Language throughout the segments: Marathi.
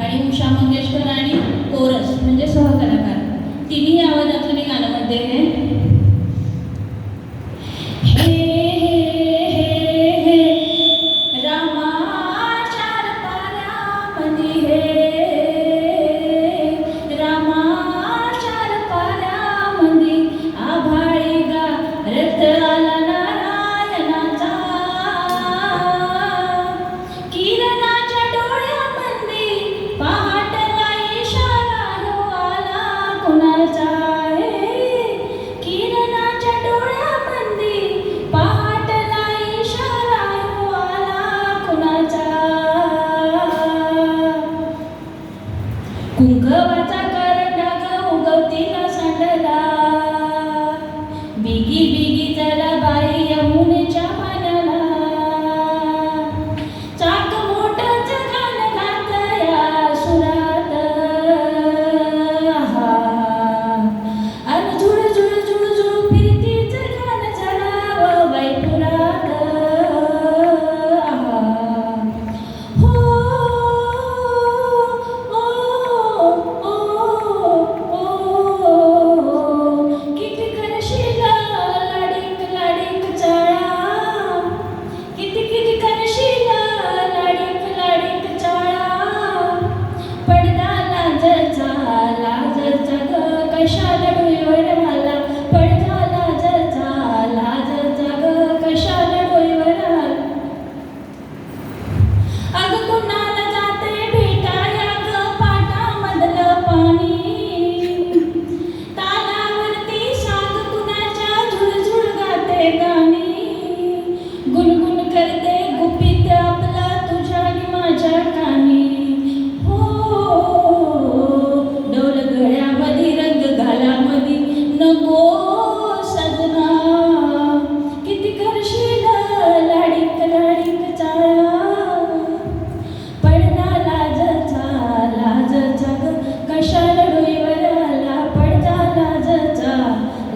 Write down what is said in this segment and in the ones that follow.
आणि उषा मंगेशकर आणि कोरस म्हणजे सहकलाकार. तिन्ही आवाज आपण गाणं मध्ये आहे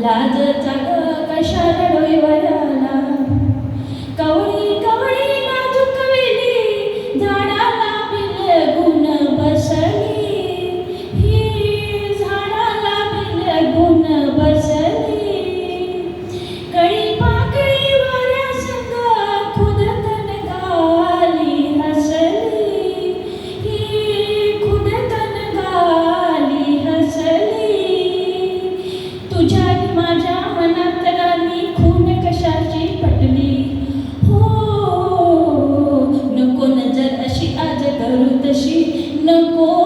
लाज कशाला डोळे वळाला कवळे não posso.